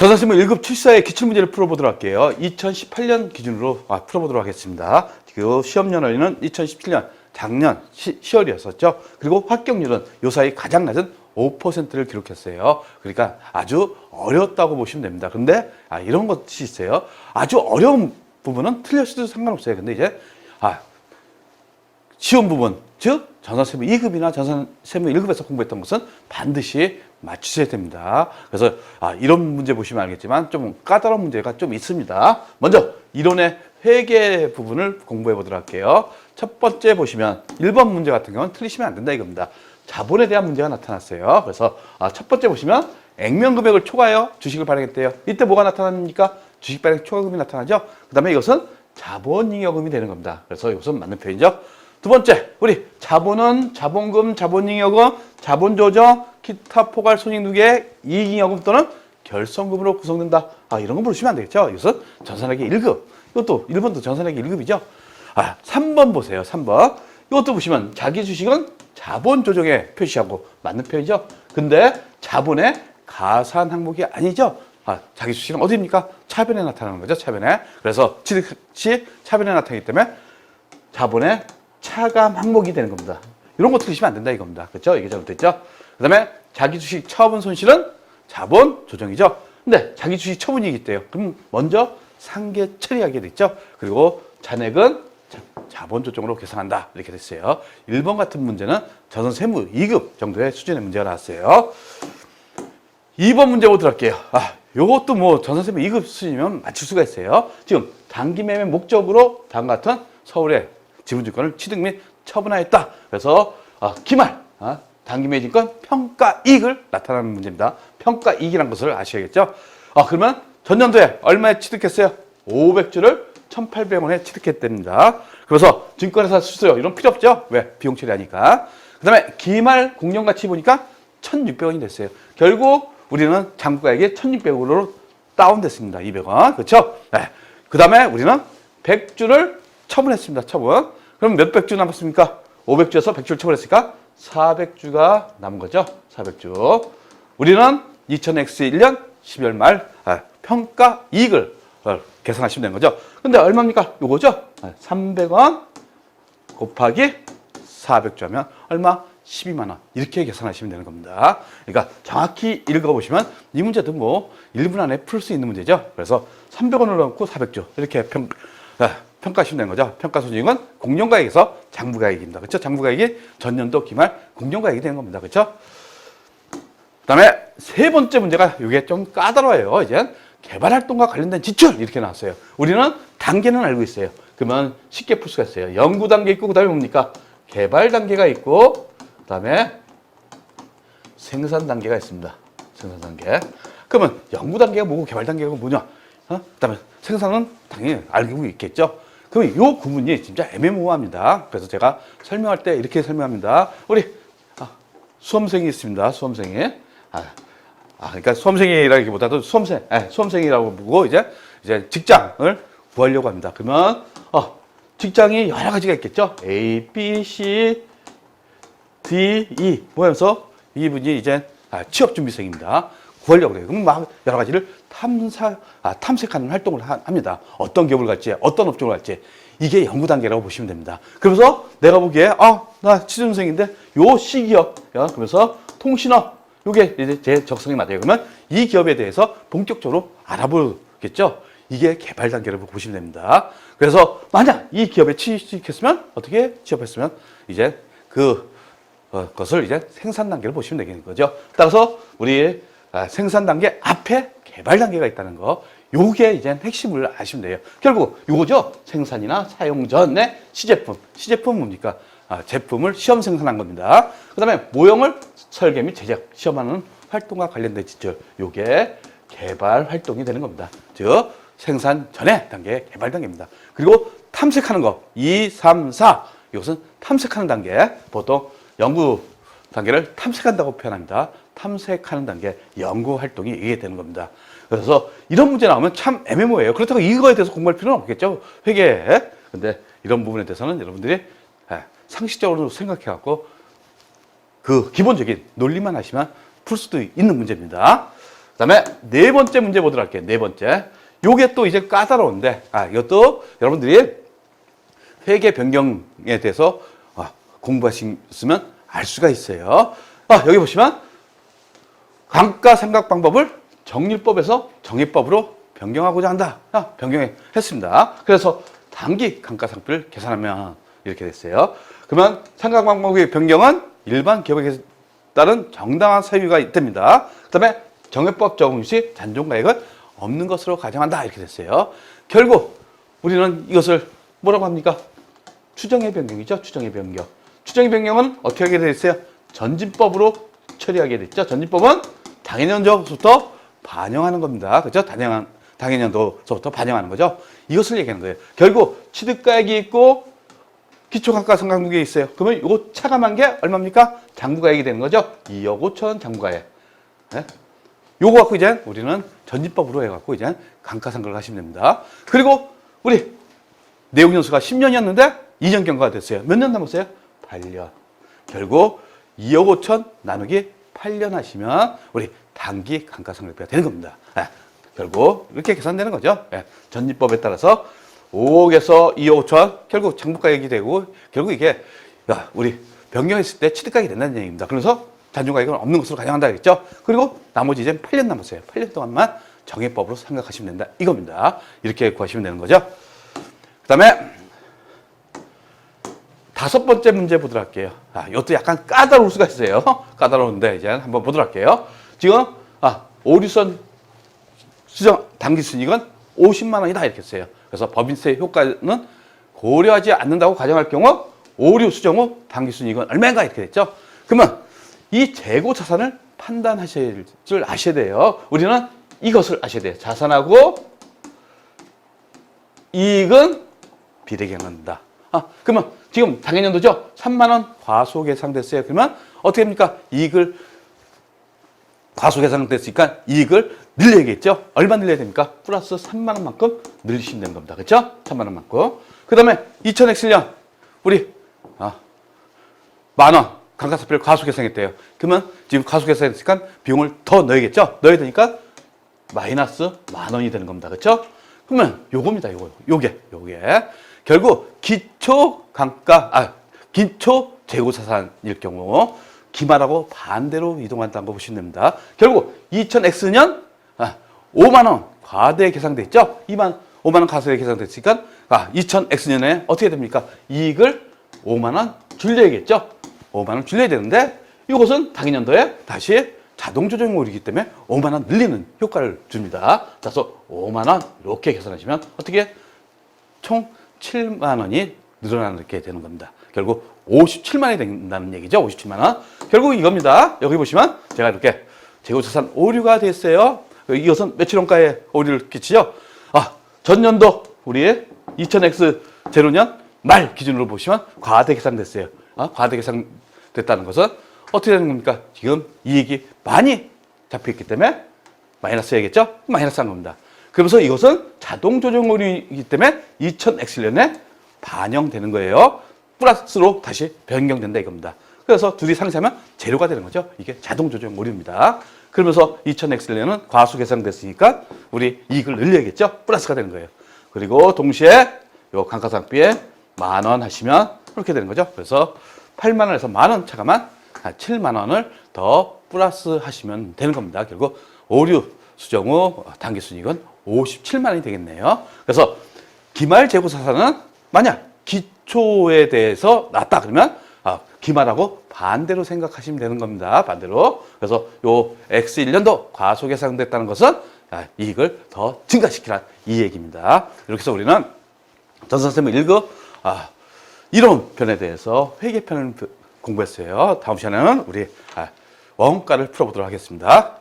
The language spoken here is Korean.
전사시문 1급 출사의 기출문제를 풀어보도록 할게요. 2018년 기준으로 아, 풀어보도록 하겠습니다. 그 시험 연원리는 2017년 작년 시, 10월이었었죠. 그리고 합격률은 요 사이 가장 낮은 5%를 기록했어요. 그러니까 아주 어려웠다고 보시면 됩니다. 근데 아, 이런 것이 있어요. 아주 어려운 부분은 틀렸어도 상관없어요. 근데 이제 아, 쉬운 부분, 즉 전산세무 2급이나 전산세무 1급에서 공부했던 것은 반드시 맞추셔야 됩니다. 그래서 아, 이런 문제 보시면 알겠지만 좀 까다로운 문제가 좀 있습니다. 먼저 이론의 회계 부분을 공부해 보도록 할게요. 첫 번째 보시면 1번 문제 같은 경우는 틀리시면 안 된다 이겁니다. 자본에 대한 문제가 나타났어요. 그래서 아, 첫 번째 보시면 액면 금액을 초과하여 주식을 발행했대요. 이때 뭐가 나타납니까? 주식 발행 초과금이 나타나죠. 그 다음에 이것은 자본잉여금이 되는 겁니다. 그래서 이것은 맞는 표현이죠. 두 번째, 우리 자본은 자본금, 자본잉여금, 자본조정, 기타 포괄 손익 누계, 이익잉여금 또는 결성금으로 구성된다. 아, 이런 거 모르시면 안 되겠죠. 이것은 전산학의 1급. 이것도 1번도 전산학의 1급이죠. 아, 3번 보세요. 3번. 이것도 보시면 자기 주식은 자본 조정에 표시하고 맞는 표현이죠. 근데 자본의 가산 항목이 아니죠. 아, 자기 주식은 어디입니까? 차변에 나타나는 거죠. 차변에. 그래서 취득 시 차변에 나타나기 때문에 자본의 차감 항목이 되는 겁니다. 이런 거 틀리시면 안 된다 이겁니다. 그렇죠? 이게 잘못됐죠? 그 다음에 자기 주식 처분 손실은 자본 조정이죠. 근데 자기 주식 처분이익이 있대요. 그럼 먼저 상계 처리하게 됐죠. 그리고 잔액은 자- 자본 조정으로 계산한다. 이렇게 됐어요. 1번 같은 문제는 저선 세무 2급 정도의 수준의 문제가 나왔어요. 2번 문제 보도록 할게요. 아, 요것도 뭐 전산세무 2급 수준이면 맞출 수가 있어요. 지금 단기 매매 목적으로 다음과 같은 서울의 지분증권을 취득 및 처분하였다. 그래서 아, 기말 아, 단기 매매 증권 평가 이익을 나타내는 문제입니다. 평가 이익이라는 것을 아셔야겠죠. 아, 그러면 전년도에 얼마에 취득했어요? 500주를 1,800원에 취득했답니다. 그래서 증권회사 수수료 이런 필요 없죠? 왜? 비용 처리하니까. 그 다음에 기말 공정가치 보니까 1,600원이 됐어요. 결국 우리는 장부가액이 1,600원으로 다운됐습니다. 200원. 그렇죠? 네. 그 다음에 우리는 100주를 처분했습니다. 처분. 그럼 몇 백 주 남았습니까? 500주에서 100주를 처분했으니까 400주가 남은 거죠. 400주. 우리는 2000X1년 12월 말 아, 평가 이익을 어, 계산하시면 되는 거죠. 근데 얼마입니까? 요거죠? 300원 곱하기 400주 하면 얼마? 12만 원. 이렇게 계산하시면 되는 겁니다. 그러니까 정확히 읽어보시면 이 문제도 뭐 1분 안에 풀 수 있는 문제죠. 그래서 300원을 넣고 400주. 이렇게 평, 아, 평가하시면 되는 거죠. 평가 손익은 공정가액에서 장부가액입니다. 그렇죠? 장부가액이 전년도 기말 공정가액이 되는 겁니다. 그렇죠? 그다음에 세 번째 문제가 이게 좀 까다로워요. 이제 개발 활동과 관련된 지출 이렇게 나왔어요. 우리는 단계는 알고 있어요. 그러면 쉽게 풀 수가 있어요. 연구 단계 있고 그다음에 뭡니까? 개발 단계가 있고 그다음에 생산 단계가 있습니다. 생산 단계. 그러면 연구 단계가 뭐고 개발 단계가 뭐냐? 어? 그다음에 생산은 당연히 알고 있겠죠. 그럼 이 구분이 진짜 애매모호합니다. 그래서 제가 설명할 때 이렇게 설명합니다. 우리 아, 수험생이 있습니다. 수험생이. 아, 아, 그러니까 수험생이라기보다도 수험생, 예, 수험생이라고 보고 이제 이제 직장을 구하려고 합니다. 그러면 어, 직장이 여러 가지가 있겠죠. A, B, C, D, E 모여서 이분이 이제 아, 취업 준비생입니다. 구하려고 그래요. 그럼 막 여러 가지를 탐사, 아, 탐색하는 활동을 하- 합니다. 어떤 기업을 갈지, 어떤 업종을 갈지. 이게 연구 단계라고 보시면 됩니다. 그러면서 내가 보기에, 아, 나 취준생인데 요 C기업, 야, 그러면서 통신업, 요게 이제 제 적성이 맞아요. 그러면 이 기업에 대해서 본격적으로 알아보겠죠? 이게 개발 단계라고 보시면 됩니다. 그래서 만약 이 기업에 취직했으면, 어떻게 취업했으면, 이제 그 어, 것을 이제 생산 단계를 보시면 되겠는 거죠. 따라서 우리 아, 생산 단계 앞에 개발 단계가 있다는 거. 요게 이제 핵심을 아시면 돼요. 결국 요거죠. 생산이나 사용 전에 시제품. 시제품 뭡니까? 아, 제품을 시험 생산한 겁니다. 그 다음에 모형을 설계 및 제작, 시험하는 활동과 관련된 지출. 요게 개발 활동이 되는 겁니다. 즉, 생산 전에 단계, 개발 단계입니다. 그리고 탐색하는 거. 2, 3, 4. 이것은 탐색하는 단계. 보통 연구 단계를 탐색한다고 표현합니다. 탐색하는 단계, 연구 활동이 이게 되는 겁니다. 그래서 이런 문제 나오면 참 애매모호해요. 그렇다고 이거에 대해서 공부할 필요는 없겠죠. 회계에. 근데 이런 부분에 대해서는 여러분들이 예, 상식적으로 생각해갖고 그 기본적인 논리만 하시면 풀 수도 있는 문제입니다. 그 그다음에 네 번째 문제 보도록 할게요. 네 번째. 요게 또 이제 까다로운데 아 이것도 여러분들이 회계 변경에 대해서 아, 공부하시면 알 수가 있어요. 아 여기 보시면 감가 생각 방법을 정률법에서 정의법으로 변경하고자 한다. 아, 변경했습니다. 그래서 단기 감가상표를 계산하면 이렇게 됐어요. 그러면 생각 방법의 변경은 일반 기업에 따른 정당한 사유가 됩니다. 그 다음에 정의법 적용 시 잔존가액은 없는 것으로 가정한다 이렇게 됐어요. 결국 우리는 이것을 뭐라고 합니까? 추정의 변경이죠. 추정의 변경. 추정의 변경은 어떻게 하게 되어 있어요? 전진법으로 처리하게 됐죠. 전진법은 당해년도부터 반영하는 겁니다. 그렇죠? 당연한 당해년도서부터 반영하는 거죠. 이것을 얘기하는 거예요. 결국 취득가액이 있고 기초감가상각액이 있어요. 그러면 이거 차감한 게 얼마입니까? 장부가액이 되는 거죠. 2억 5천 장부가액. 네? 요거 갖고 이제 우리는 전진법으로 해갖고 이제 감가상각을 하시면 됩니다. 그리고 우리 내용 연수가 10년이었는데 2년 경과가 됐어요. 몇 년 남았어요? 8년. 결국 2억 5천 나누기 8년 하시면 우리 단기 감가상각비가 되는 겁니다. 예, 결국 이렇게 계산되는 거죠. 예, 전입법에 따라서 5억에서 2억 5천 결국 장부가액이 되고 결국 이게 야, 우리 변경했을 때 취득가액이 된다는 얘기입니다. 그래서 잔존가액은 없는 것으로 가정한다 그랬죠. 그리고 나머지 이제 8년 남았어요. 8년 동안만 정해법으로 생각하시면 된다. 이겁니다. 이렇게 구하시면 되는 거죠. 그 다음에 다섯 번째 문제 보도록 할게요. 아, 이것도 약간 까다로울 수가 있어요. 까다로운데 이제 한번 보도록 할게요. 지금 아, 오류선 수정 당기 순이익은 50만 원이다 이렇게 했어요. 그래서 법인세 효과는 고려하지 않는다고 가정할 경우 오류 수정 후 당기 순이익은 얼마인가 이렇게 됐죠. 그러면 이 재고 자산을 판단하실 줄 아셔야 돼요. 우리는 이것을 아셔야 돼요. 자산하고 이익은 비례경한다. 아, 그러면 지금 당해년도죠? 3만 원 과소 계상됐어요. 그러면 어떻게 합니까? 이익을 과소 계상됐으니까 이익을 늘려야겠죠? 얼마 늘려야 됩니까? 플러스 3만 원만큼 늘리시면 되는 겁니다. 그렇죠? 3만 원만큼. 그 다음에 2000X년 우리 아, 만원 감가상표를 과소 계상했대요. 그러면 지금 과소 계상했으니까 비용을 더 넣어야겠죠? 넣어야 되니까 마이너스 만 원이 되는 겁니다. 그렇죠? 그러면 요겁니다. 요거. 요게. 요게. 결국 기초 감가 아 기초 재고 자산일 경우 기말하고 반대로 이동한다는 거 보시면 됩니다. 결국 2000X년 아, 5만 원 과대 있죠? 2만 5만 원 과대 계산됐으니까 아 2000X년에 어떻게 됩니까? 이익을 5만 원 줄여야겠죠? 5만 원 줄여야 되는데 이것은 당연년도에 다시 자동 조정이 오르기 때문에 5만 원 늘리는 효과를 줍니다. 그래서 5만 원 이렇게 계산하시면 어떻게 총 7만 원이 늘어나게 되는 겁니다. 결국 57만이 된다는 얘기죠. 57만 원. 결국 이겁니다. 여기 보시면 제가 이렇게 재고자산 오류가 됐어요. 이것은 며칠 원가의 오류를 끼치죠. 아, 전년도 우리 2000X 제로년 말 기준으로 보시면 과대 계산됐어요. 아, 과대 계산됐다는 것은 어떻게 되는 겁니까? 지금 이익이 많이 잡혀있기 때문에 마이너스 해야겠죠? 마이너스 한 겁니다. 그러면서 이것은 자동 조정 오류이기 때문에 2000X년에 반영되는 거예요. 플러스로 다시 변경된다 이겁니다. 그래서 둘이 상쇄하면 재료가 되는 거죠. 이게 자동 조정 오류입니다. 그러면서 2000X년은 과수 계산됐으니까 우리 이익을 늘려야겠죠. 플러스가 되는 거예요. 그리고 동시에 요 감가상비에 만 원 하시면 이렇게 되는 거죠. 그래서 8만 원에서 만 원 차가만 7만 원을 더 플러스 하시면 되는 겁니다. 결국 오류 수정 후 단기 순이익은 57만 원이 되겠네요. 그래서 기말 재고 자산은 만약 기초에 대해서 낮다 그러면 아, 기말하고 반대로 생각하시면 되는 겁니다. 반대로. 그래서 요 X1년도 과소 계상됐다는 것은 아, 이익을 더 증가시키라 이 얘기입니다. 이렇게 해서 우리는 전 선생님 1급 아, 이론 편에 대해서 회계편을 공부했어요. 다음 시간에는 우리 아, 원가를 풀어보도록 하겠습니다.